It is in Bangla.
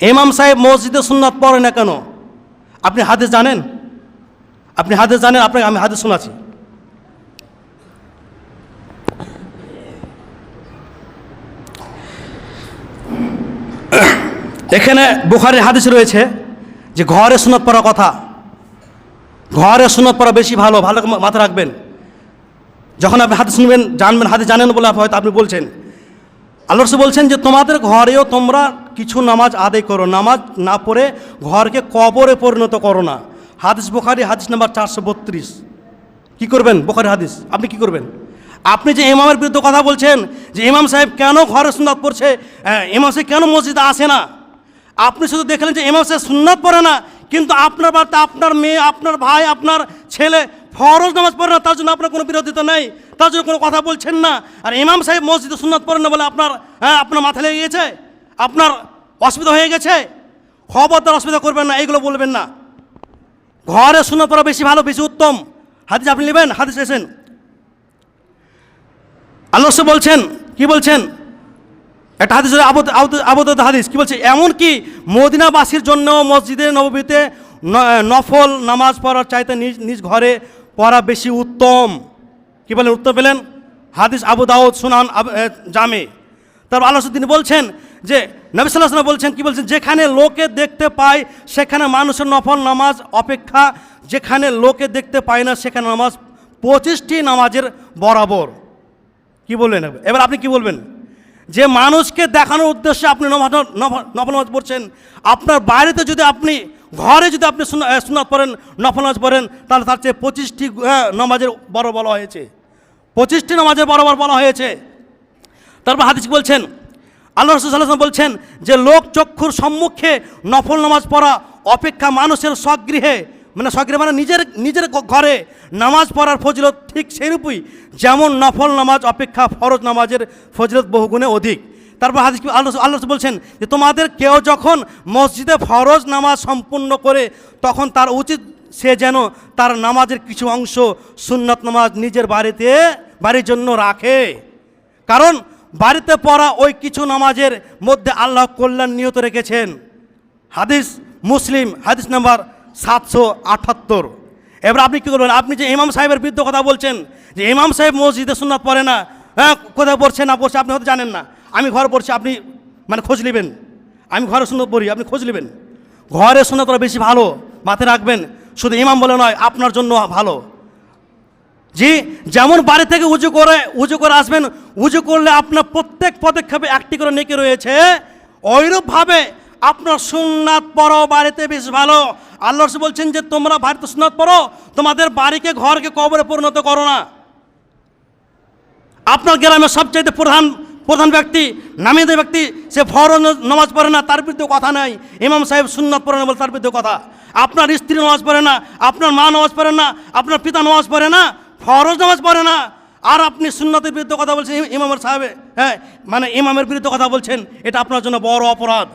ইমাম সাহেব মসজিদে সুন্নাত পড়ে না কেন? আপনি হাদিস জানেন? আপনি হাদিস জানেন, আপনাকে আমি হাদিস শোনাচ্ছি। এখানে বুখারের হাদিস রয়েছে যে ঘরে সুনত পড়া কথা। ঘরে সুনত পড়া বেশি ভালো ভালো মাথা রাখবেন। যখন আপনি হাদিস শুনবেন, জানবেন, হাদিস জানেন বলে হয়তো আপনি বলছেন। আল্লাহ বলছেন যে, তোমাদের ঘরেও তোমরা কিছু নামাজ আদায় করো। নামাজ না পড়ে ঘরকে কবরে পরিণত করো না। হাদিস বোখারি হাদিস নাম্বার চারশো বত্রিশ। কী করবেন বোখারি হাদিস? আপনি কি করবেন? আপনি যে ইমামের বিরুদ্ধে কথা বলছেন যে ইমাম সাহেব কেন ঘরে সুন্নাত পড়ছে হ্যাঁ, ইমাম সাহেব কেন মসজিদে আসে না? আপনি শুধু দেখলেন যে ইমাম সাহেব সুন্নাত পড়ে না কিন্তু আপনার বাড়িতে আপনার মেয়ে আপনার ভাই আপনার ছেলে ফরজ নামাজ পড়ে না তার জন্য আপনার কোনো বিরোধিতা নেই তার জন্য কোনো কথা বলছেন না। আর ইমাম সাহেব মসজিদে সুন্নাত পড়েন না বলে আপনার হ্যাঁ আপনার মাথা লেগে গেছে আপনার অসুবিধা হয়ে গেছে? খবরদার অসুবিধা করবেন না, এইগুলো বলবেন না। ঘরে শুনে পড়া বেশি ভালো, বেশি উত্তম। হাদিস আপনি নেবেন? হাদিস এসেন রসুল বলছেন, কি বলছেন? একটা হাদিস আবদ্ধ আবদ আবদ- হাদিস। কি বলছে? এমন কি মদিনাবাসীর জন্য মসজিদে নববীতে ন- নফল নামাজ পড়ার চাইতে নিজ নিজ ঘরে পড়া বেশি উত্তম। কি বলেন উত্তর পেলেন? হাদিস আবু দাউদ, সুনান জামে। তারপর আল্লাহ তিনি বলছেন যে নবী সাল্লাহ সাল্লাম বলছেন কি বলছেন? যেখানে লোকে দেখতে পায় সেখানে মানুষের নফল নামাজ অপেক্ষা। যেখানে লোকে দেখতে পায় না সেখানে নামাজ পঁচিশটি নামাজের বরাবর। কি বলবেন এবার আপনি কি বলবেন? যে মানুষকে দেখানোর উদ্দেশ্যে আপনি নফল নামাজ পড়ছেন আপনার বাড়িতে যদি আপনি ঘরে যদি আপনি আহ, পড়েন নফল নামাজ পড়েন তাহলে তার চেয়ে পঁচিশটি নামাজের বড় বলা হয়েছে। পঁচিশটি নামাজের বরাবর বলা হয়েছে। তারপর হাদিস বলছেন, আল্লাহ রসুল্লাহ বলছেন যে লোক চক্ষুর সম্মুখে নফল নামাজ পড়া অপেক্ষা মানুষের স্বগৃহে মানে স্বগৃহে মানে নিজের নিজের ঘরে নামাজ পড়ার ফজিলত ঠিক সেইরূপই যেমন নফল নামাজ অপেক্ষা ফরজ নামাজের ফজিলত বহুগুণে অধিক। তারপর হাদিস আল্লাহ আল্লাহ বলছেন যে তোমাদের কেউ যখন মসজিদে ফরজ নামাজ সম্পূর্ণ করে, তখন তার উচিত সে যেন তার নামাজের কিছু অংশ সুন্নত নামাজ নিজের বাড়িতে, বাড়ির জন্য রাখে। কারণ বাড়িতে পড়া ওই কিছু নামাজের মধ্যে আল্লাহ কল্যাণ নিয়ত রেখেছেন। হাদিস মুসলিম, হাদিস নাম্বার সাতশো আটাত্তর। এবার আপনি কী করবেন? আপনি যে ইমাম সাহেবের বিরুদ্ধে কথা বলছেন, যে ইমাম সাহেব মসজিদে সুন্নাত পড়ে না হ্যাঁ কোথায় পড়ছে, না পড়ছে, আপনি হয়তো জানেন না। আমি ঘর পড়ছি, আপনি মানে খোঁজ নেবেন। আমি ঘরে সুন্নত পড়ি, আপনি খোঁজ নেবেন। ঘরে সুন্নত বেশি ভালো, মাথায় রাখবেন। শুধু ইমাম বলে নয়, আপনার জন্য ভালো। জি, যেমন বাড়ি থেকে উঁচু করে উঁচু করে আসবেন উঁচু করলে আপনার প্রত্যেক পদক্ষেপে একটি করে নেকি রয়েছে। ওইরূপভাবে আপনার সুন্নাত পড়ো, বাড়িতে বেশ ভালো। আল্লাহ বলছেন যে, তোমরা বাড়িতে সুন্নাত পড়ো, তোমাদের বাড়িকে, ঘরকে কবরে পরিণত করো না। আপনার গ্রামের সবচাইতে প্রধান প্রধান ব্যক্তি নামিদ ব্যক্তি, সে ফরজ নামাজ পড়ে না, তার বিরুদ্ধে কথা নাই। ইমাম সাহেব সুন্নাত পড়ে না বলে তার বিরুদ্ধে কথা। আপনার স্ত্রী নামাজ পড়ে না, আপনার মা নামাজ পড়ে না, আপনার পিতা নামাজ পড়ে না ফরজ নামাজ পড়ে না। আর আপনি সুন্নতের বিরুদ্ধে কথা বলছেন ইম- ইমামের সাহেবে হ্যাঁ মানে ইমামের বিরুদ্ধে কথা বলছেন, এটা আপনার জন্য বড় অপরাধ।